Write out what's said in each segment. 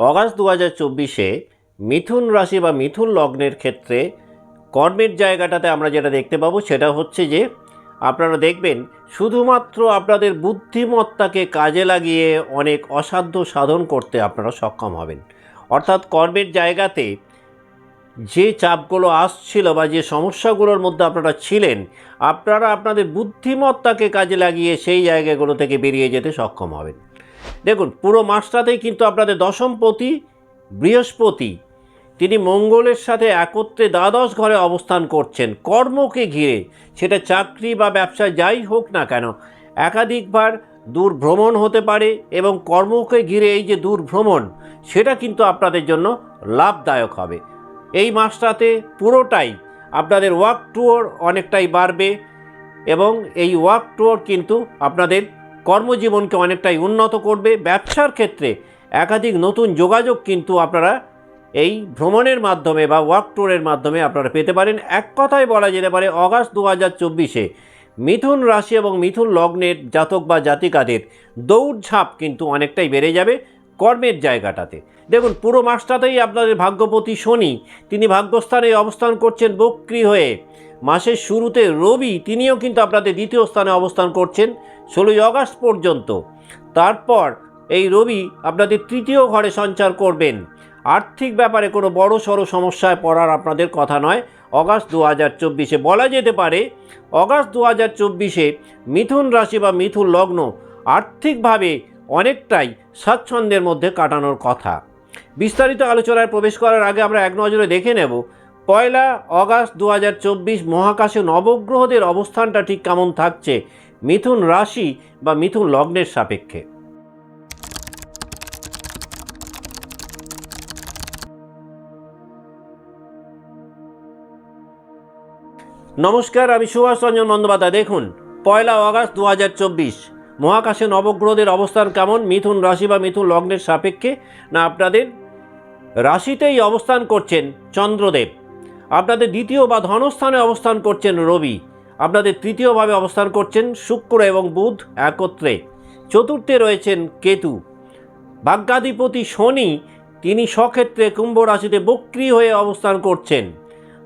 August দু হাজার চব্বিশে মিথুন রাশি বা মিথুন লগ্নের ক্ষেত্রে কর্মের জায়গাটাতে আমরা যেটা দেখতে পাবো সেটা হচ্ছে যে আপনারা দেখবেন শুধুমাত্র আপনাদের বুদ্ধিমত্তাকে কাজে লাগিয়ে অনেক অসাধ্য সাধন করতে আপনারা সক্ষম হবেন। অর্থাৎ কর্মের জায়গাতে যে চাপগুলো আসছিল বা যে সমস্যাগুলোর মধ্যে আপনারা ছিলেন, আপনারা আপনাদের বুদ্ধিমত্তাকে কাজে লাগিয়ে সেই জায়গাগুলো থেকে বেরিয়ে যেতে সক্ষম হবেন। দেখুন, পুরো মাসটাতেই কিন্তু আপনাদের দশমপতি বৃহস্পতি, তিনি মঙ্গলের সাথে একত্রে দ্বাদশ ঘরে অবস্থান করছেন, কর্মকে ঘিরে। সেটা চাকরি বা ব্যবসা যাই হোক না কেন, একাধিকবার দূর ভ্রমণ হতে পারে এবং কর্মকে ঘিরে এই যে দূর ভ্রমণ সেটা কিন্তু আপনাদের জন্য লাভদায়ক হবে। এই মাসটাতে পুরোটাই আপনাদের ওয়ার্ক ট্যুর অনেকটাই বাড়বে এবং এই ওয়ার্ক ট্যুর কিন্তু আপনাদের কর্মজীবনকে অনেকটাই উন্নত করবে। ব্যবসার ক্ষেত্রে একাধিক নতুন যোগাযোগ কিন্তু আপনারা এই ভ্রমণের মাধ্যমে বা ওয়ার্ক ট্যুরের মাধ্যমে আপনারা পেতে পারেন। এক কথায় বলা যেতে পারে, অগাস্ট দু হাজার চব্বিশে মিথুন রাশি এবং মিথুন লগ্নের জাতক বা জাতিকাদের দৌড়ঝাঁপ কিন্তু অনেকটাই বেড়ে যাবে কর্মের জায়গাটাতে। দেখুন, পুরো মাসটাতেই আপনাদের ভাগ্যপতি শনি, তিনি ভাগ্যস্থানে অবস্থান করছেন বক্রি হয়ে। মাসের শুরুতে রবি তিনিও কিন্তু আপনাদের দ্বিতীয় স্থানে অবস্থান করছেন, ষোলোই আগস্ট পর্যন্ত। তারপর এই রবি আপনাদের তৃতীয় ঘরে সঞ্চার করবেন। আর্থিক ব্যাপারে কোনো বড় সড়ো সমস্যায় পড়ার আপনাদের কথা নয়, অগাস্ট দু হাজার চব্বিশে। বলা যেতে পারে, অগাস্ট দু হাজার চব্বিশে মিথুন রাশি বা মিথুন লগ্ন আর্থিকভাবে অনেকটাই স্বাচ্ছন্দ্যের মধ্যে কাটানোর কথা। বিস্তারিত আলোচনায় প্রবেশ করার আগে আমরা এক নজরে দেখে নেব পয়লা অগাস্ট দু হাজার চব্বিশ মহাকাশে নবগ্রহদের অবস্থানটা ঠিক কেমন থাকছে? মিথুন রাশি বা মিথুন লগ্নের সাপেক্ষে? নমস্কার, আমি সুভাষ রঞ্জন বন্দ্যোপাধ্যায়। দেখুন, পয়লা আগস্ট দু মহাকাশে নবগ্রহদের অবস্থান কেমন? মিথুন রাশি বা মিথুন লগ্নের সাপেক্ষে? না, আপনাদের রাশিতেই অবস্থান করছেন চন্দ্রদেব। আপনাদের দ্বিতীয় বা ধনস্থানে অবস্থান করছেন রবি। আপনাদের তৃতীয়ভাবে অবস্থান করছেন শুক্র এবং বুধ একত্রে। চতুর্থে রয়েছেন কেতু। ভাগ্যাধিপতি শনি, তিনি স্বক্ষেত্রে কুম্ভ রাশিতে বক্রি হয়ে অবস্থান করছেন।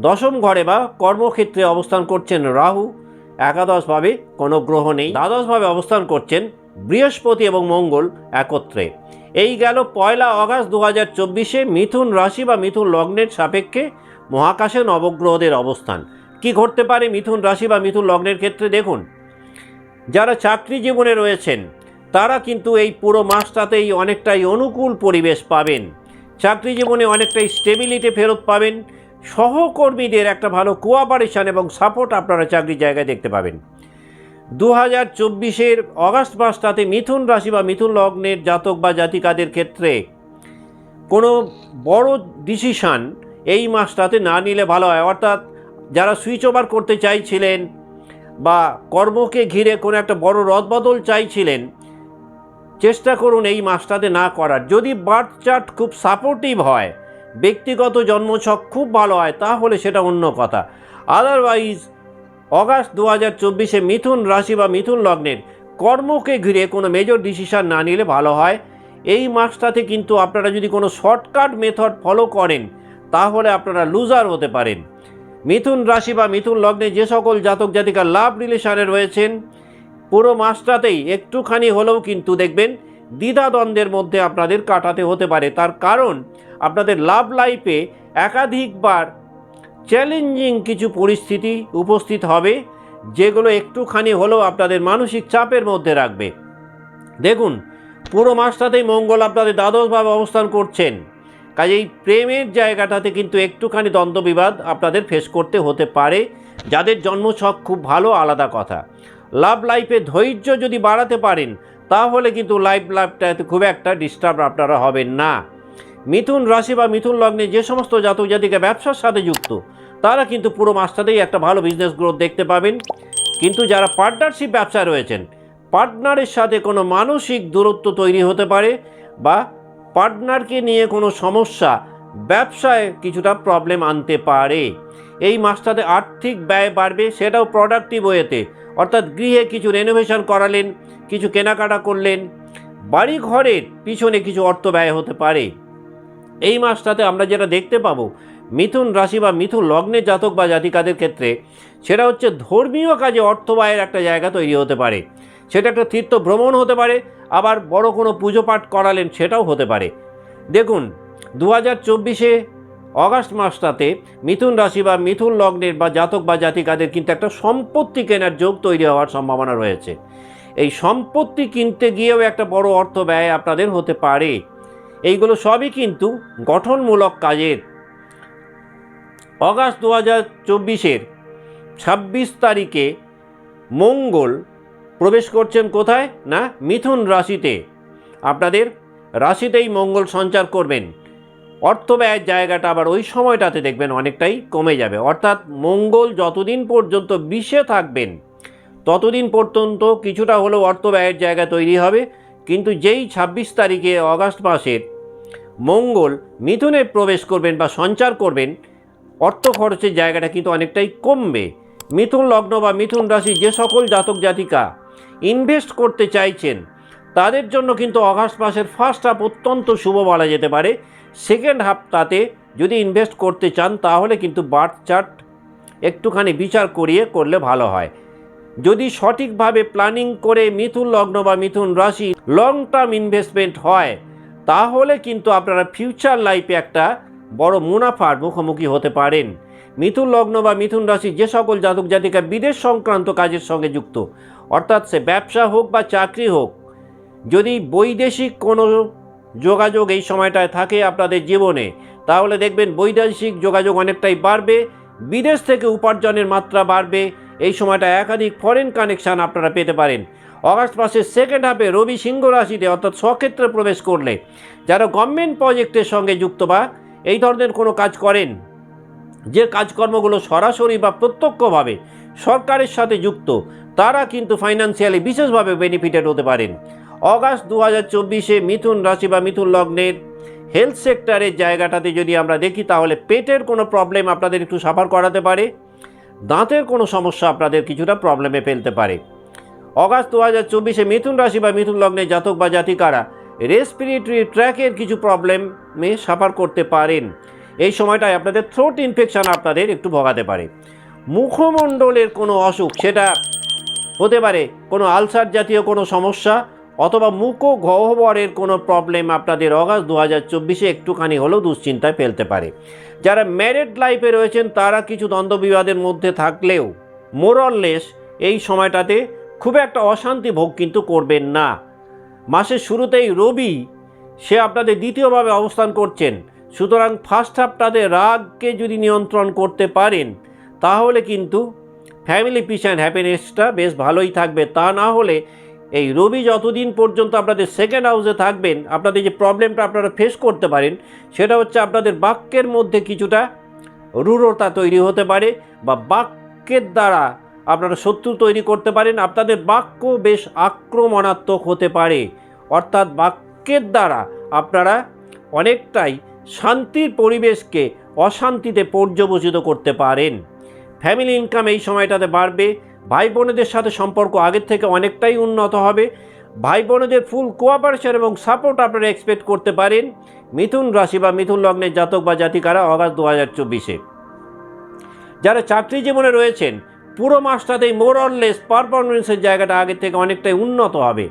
দশম ঘরে বা কর্মক্ষেত্রে অবস্থান করছেন রাহু। একাদশভাবে কোনো গ্রহ নেই। দ্বাদশভাবে অবস্থান করছেন বৃহস্পতি এবং মঙ্গল একত্রে। এই গেল পয়লা আগস্ট দু হাজার চব্বিশে মিথুন রাশি বা মিথুন লগ্নের সাপেক্ষে মহাকাশে নবগ্রহদের অবস্থান। কি ঘটতে পারে মিথুন রাশি বা মিথুন লগ্নের ক্ষেত্রে দেখুন। যারা চাকরি জীবনে রয়েছেন, তারা কিন্তু এই পুরো মাসটাতেই অনেকটাই অনুকূল পরিবেশ পাবেন। চাকরি জীবনে অনেকটাই স্টেবিলিটি ফেরত পাবেন। সহকর্মীদের একটা ভালো কোঅপারেশন এবং সাপোর্ট আপনারা চাকরি জায়গায় দেখতে পাবেন। দু হাজার চব্বিশের অগাস্ট মাসটাতে মিথুন রাশি বা মিথুন লগ্নের জাতক বা জাতিকাদের ক্ষেত্রে কোনো বড় ডিসিশান এই মাসটাতে না নিলে ভালো হয়। অর্থাৎ যারা সুইচ ওভার করতে চাইছিলেন বা কর্মকে ঘিরে কোনো একটা বড় রদবদল চাইছিলেন, চেষ্টা করুন এই মাসটাতে না করার। যদি বার্থ চার্ট খুব সাপোর্টিভ হয়, ব্যক্তিগত জন্মছক খুব ভালো হয়, তাহলে সেটা অন্য কথা। আদারওয়াইজ অগাস্ট দু হাজার চব্বিশে মিথুন রাশি বা মিথুন লগ্নের কর্মকে ঘিরে কোনো মেজর ডিসিশন না নিলে ভালো হয়। এই মাসটাতে কিন্তু আপনারা যদি কোনো শর্টকাট মেথড ফলো করেন, তাহলে আপনারা লুজার হতে পারেন। মিথুন রাশি বা মিথুন লগ্নে যে সকল জাতক জাতিকা লাভ রিলেশনে রয়েছেন, পুরো মাসটাতেই একটুখানি হলেও কিন্তু দেখবেন দ্বিধাদ্বন্দ্বের মধ্যে আপনাদের কাটাতে হতে পারে। তার কারণ, আপনাদের লাভ লাইফে একাধিকবার চ্যালেঞ্জিং কিছু পরিস্থিতি উপস্থিত হবে, যেগুলো একটুখানি হলেও আপনাদের মানসিক চাপের মধ্যে রাখবে। দেখুন, পুরো মাসটাতেই মঙ্গল আপনাদের দ্বাদশভাবে অবস্থান করছেন। কাজেই প্রেমের জায়গাটাতে কিন্তু একটুখানি দ্বন্দ্ববিবাদ আপনাদের ফেস করতে হতে পারে, যাদের জন্মছক খুব ভালো আলাদা কথা। লাভ লাইফে ধৈর্য যদি বাড়াতে পারেন, তাহলে কিন্তু লাইফ লাইফটাতে খুব একটা ডিস্টার্ব আপনারা হবেন না। মিথুন রাশি বা মিথুন লগ্নে যে সমস্ত জাতক জাতিকা ব্যবসার সাথে যুক্ত, তারা কিন্তু পুরো মাসটাতেই একটা ভালো বিজনেস গ্রোথ দেখতে পাবেন। কিন্তু যারা পার্টনারশিপ ব্যবসায় রয়েছেন পার্টনারের সাথে কোনো মানসিক দূরত্ব তৈরি হতে পারে বা পার্টনারকে নিয়ে কোনো সমস্যা ব্যবসায় কিছুটা প্রবলেম আনতে পারে। এই মাসটাতে আর্থিক ব্যয় বাড়বে, সেটাও প্রোডাক্টিভ ওয়েতে। অর্থাৎ গৃহে কিছু রেনোভেশন করালেন, কিছু কেনাকাটা করলেন বাড়ি ঘরের পিছনে কিছু অর্থ ব্যয় হতে পারে। এই মাসটাতে আমরা যেটা দেখতে পাবো, মিথুন রাশি বা মিথুন লগ্নের জাতক বা জাতিকাদের ক্ষেত্রে সেটা হচ্ছে ধর্মীয় কাজে অর্থ ব্যয়ের একটা জায়গা তৈরি হতে পারে। সেটা একটা তীর্থ ভ্রমণ হতে পারে, আবার বড় কোনো পুজো পাঠ করালেন সেটাও হতে পারে। দেখুন দু হাজার চব্বিশে অগাস্ট মাসটাতে মিথুন রাশি বা মিথুন লগ্নের বা জাতক বা জাতিকাদের কিন্তু একটা সম্পত্তি কেনার যোগ তৈরি হওয়ার সম্ভাবনা রয়েছে। এই সম্পত্তি কিনতে গিয়েও একটা বড় অর্থ ব্যয় আপনাদের হতে পারে। এইগুলো সবই কিন্তু গঠনমূলক কাজের। অগাস্ট দু হাজার চব্বিশের ছাব্বিশ তারিখে মঙ্গল প্রবেশ করছেন কোথায়? না, মিথুন রাশিতে। আপনাদের রাশিতেই মঙ্গল সঞ্চার করবেন। অর্থ ব্যয়ের জায়গাটা আবার ওই সময়টাতে দেখবেন অনেকটাই কমে যাবে। অর্থাৎ মঙ্গল যতদিন পর্যন্ত বিষে থাকবেন, ততদিন পর্যন্ত কিছুটা হলেও অর্থ ব্যয়ের জায়গা তৈরি হবে। কিন্তু যেই ছাব্বিশ তারিখে অগাস্ট মাসের মঙ্গল মিথুনে প্রবেশ করবেন বা সঞ্চার করবেন, অর্থ খরচের জায়গাটা কিন্তু অনেকটাই কমবে। মিথুন লগ্ন বা মিথুন রাশি যে সকল জাতক জাতিকা ইনভেস্ট করতে চাইছেন, তাদের জন্য কিন্তু অগাস্ট মাসের ফার্স্ট হাফ অত্যন্ত শুভ বলা যেতে পারে। সেকেন্ড হাফ তাতে যদি ইনভেস্ট করতে চান, তাহলে কিন্তু বার্থ চার্ট একটুখানি বিচার করিয়ে করলে ভালো হয়। যদি সঠিকভাবে প্ল্যানিং করে মিথুন লগ্ন বা মিথুন রাশি লং টার্ম ইনভেস্টমেন্ট হয় তাহলে কিন্তু আপনারা ফিউচার লাইফে একটা বড় মুনাফার মুখোমুখি হতে পারেন। মিথুন লগ্ন বা মিথুন রাশি যে সকল জাতক জাতিকা বিদেশ সংক্রান্ত কাজের সঙ্গে যুক্ত। অর্থাৎ সে ব্যবসা হোক বা চাকরি হোক, যদি বৈদেশিক কোনো যোগাযোগ এই সময়টায় থাকে আপনাদের জীবনে, তাহলে দেখবেন বৈদেশিক যোগাযোগ অনেকটাই বাড়বে, বিদেশ থেকে উপার্জনের মাত্রা বাড়বে, এই সময়টা একাধিক ফরেন কানেকশান আপনারা পেতে পারেন। অগাস্ট মাসের সেকেন্ড হাফে রবি সিংহ রাশিতে অর্থাৎ স্বক্ষেত্রে প্রবেশ করলে, যারা গভর্নমেন্ট প্রজেক্টের সঙ্গে যুক্ত বা এই ধরনের কোনো কাজ করেন, যে কাজকর্মগুলো সরাসরি বা প্রত্যক্ষভাবে সরকারের সাথে যুক্ত, তারা কিন্তু ফাইন্যান্সিয়ালি বিশেষভাবে বেনিফিটেড হতে পারেন। অগাস্ট দু হাজার চব্বিশে মিথুন রাশি বা মিথুন লগ্নের হেলথ সেক্টরের জায়গাটাতে যদি আমরা দেখি, তাহলে পেটের কোনো প্রবলেম আপনাদের একটু সাফার করাতে পারে, দাঁতের কোনো সমস্যা আপনাদের কিছুটা প্রবলেমে ফেলতে পারে। অগাস্ট দু হাজার চব্বিশে মিথুন রাশি বা মিথুন লগ্নে জাতক বা জাতিকারা রেসপিরেটরি ট্র্যাকের কিছু প্রবলেমে সাফার করতে পারেন। এই সময়টায় আপনাদের থ্রোট ইনফেকশন আপনাদের একটু ভোগাতে পারে। মুখমণ্ডলের কোনো অসুখ, সেটা হতে পারে কোনো আলসার জাতীয় কোনো সমস্যা অথবা মুখ গহ্বরের কোনো প্রবলেম আপনাদের অগাস্ট দু হাজার চব্বিশে একটুখানি হলেও দুশ্চিন্তায় ফেলতে পারে। যারা ম্যারেড লাইফে রয়েছেন, তারা কিছু দ্বন্দ্ব বিবাদের মধ্যে থাকলেও মোরললেস এই সময়টাতে খুব একটা অশান্তি ভোগ কিন্তু করবেন না। মাসের শুরুতেই রবি, সে আপনাদের দ্বিতীয়ভাবে অবস্থান করছেন। সুতরাং ফার্স্ট হাফটাতে রাগকে যদি নিয়ন্ত্রণ করতে পারেন, তাহলে কিন্তু ফ্যামিলি পিস অ্যান্ড হ্যাপিনেসটা বেশ ভালোই থাকবে। তা না হলে এই রবি যতদিন পর্যন্ত আপনাদের সেকেন্ড হাউসে থাকবেন, আপনাদের যে প্রবলেমটা আপনারা ফেস করতে পারেন, সেটা হচ্ছে আপনাদের বাক্যের মধ্যে কিছুটা রূঢ়তা তৈরি হতে পারে বা বাক্যের দ্বারা আপনারা শত্রু তৈরি করতে পারেন, আপনাদের বাক্য বেশ আক্রমণাত্মক হতে পারে। অর্থাৎ বাক্যের দ্বারা আপনারা অনেকটাই শান্তির পরিবেশকে অশান্তিতে পর্যবসিত করতে পারেন। ফ্যামিলি ইনকাম এই সময়টাতে বাড়বে ভাই বোনেদের সাথে সম্পর্ক আগের থেকে অনেকটাই উন্নত হবে। ভাই বোনেদের ফুল কোঅপারেশন এবং সাপোর্ট আপনারা এক্সপেক্ট করতে পারেন। মিথুন রাশি বা মিথুন লগ্নের জাতক বা জাতিকারা অগাস্ট দু হাজার চব্বিশে। যারা চাকরি জীবনে রয়েছেন পুরো মাসটাতেই মোরললেস পারফরমেন্সের জায়গাটা আগের থেকে অনেকটাই উন্নত হবে।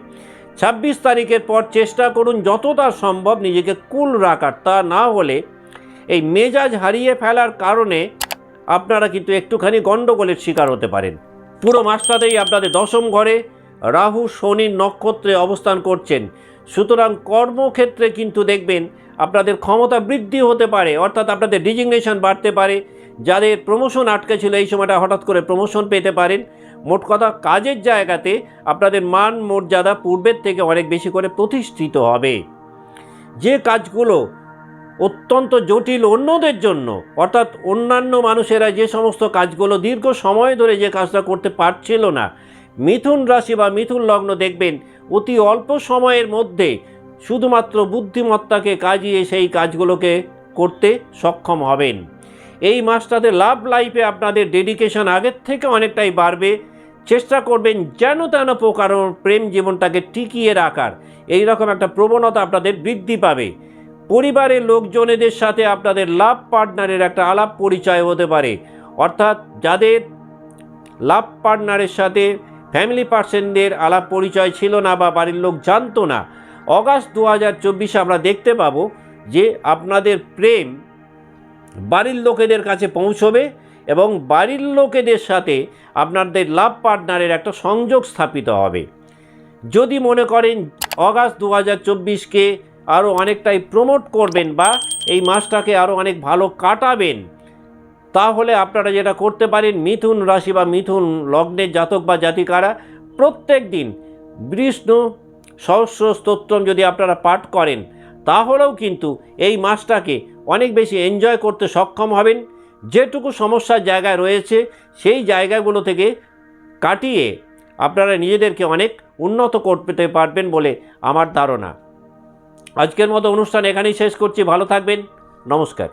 ছাব্বিশ তারিখের পর চেষ্টা করুন যতটা সম্ভব নিজেকে কুল রাখার। তা না হলে এই মেজাজ হারিয়ে ফেলার কারণে আপনারা কিন্তু একটুখানি গণ্ডগোলের শিকার হতে পারেন। পুরো মাসটাতেই আপনাদের দশম ঘরে রাহু শনির নক্ষত্রে অবস্থান করছেন। সুতরাং কর্মক্ষেত্রে কিন্তু দেখবেন আপনাদের ক্ষমতা বৃদ্ধি হতে পারে, অর্থাৎ আপনাদের ডিজিগনেশন বাড়তে পারে। যাদের প্রমোশন আটকে ছিল এই সময়টা হঠাৎ করে প্রমোশন পেতে পারেন। মোট কথা কাজের জায়গাতে আপনাদের মান মর্যাদা পূর্বের থেকে অনেক বেশি করে প্রতিষ্ঠিত হবে। যে কাজগুলো অত্যন্ত জটিল অন্যদের জন্য, অর্থাৎ অন্যান্য মানুষেরা যে সমস্ত কাজগুলো দীর্ঘ সময় ধরে যে কাজটা করতে পারছিল না, মিথুন রাশি বা মিথুন লগ্ন দেখবেন, অতি অল্প সময়ের মধ্যে শুধুমাত্র বুদ্ধিমত্তাকে কাজিয়ে সেই কাজগুলোকে করতে সক্ষম হবেন। এই মাসটাতে লাভ লাইফে আপনাদের ডেডিকেশন আগের থেকে অনেকটাই বাড়বে। চেষ্টা করবেন যেন তেন প্রকার প্রেম জীবনটাকে টিকিয়ে রাখার। এই রকম একটা প্রবণতা আপনাদের বৃদ্ধি পাবে। পরিবারের লোকজনেদের সাথে আপনাদের লাভ পার্টনারের একটা আলাপ পরিচয় হতে পারে। অর্থাৎ যাদের লাভ পার্টনারের সাথে ফ্যামিলি পার্সনদের আলাপ পরিচয় ছিল না বা বাড়ির লোক জানতো না, অগাস্ট দু হাজার চব্বিশে আমরা দেখতে পাবো যে আপনাদের প্রেম বাড়ির লোকেদের কাছে পৌঁছবে এবং বাড়ির লোকেদের সাথে আপনাদের লাভ পার্টনারের একটা সংযোগ স্থাপিত হবে। যদি মনে করেন অগাস্ট দু হাজার চব্বিশকে আরও অনেকটাই প্রমোট করবেন বা এই মাসটাকে আরও অনেক ভালো কাটাবেন, তাহলে আপনারা যেটা করতে পারেন, মিথুন রাশি বা মিথুন লগ্নের জাতক বা জাতিকারা প্রত্যেক দিন বিষ্ণু সহস্র স্তোত্রম যদি আপনারা পাঠ করেন, তাহলেও কিন্তু এই মাসটাকে অনেক বেশি এনজয় করতে সক্ষম হবেন। যেটুকু সমস্যার জায়গায় রয়েছে, সেই জায়গাগুলো থেকে কাটিয়ে আপনারা নিজেদেরকে অনেক উন্নত করতে পারবেন বলে আমার ধারণা। আজকের মতো অনুষ্ঠান এখানেই শেষ করছি। ভালো থাকবেন। নমস্কার।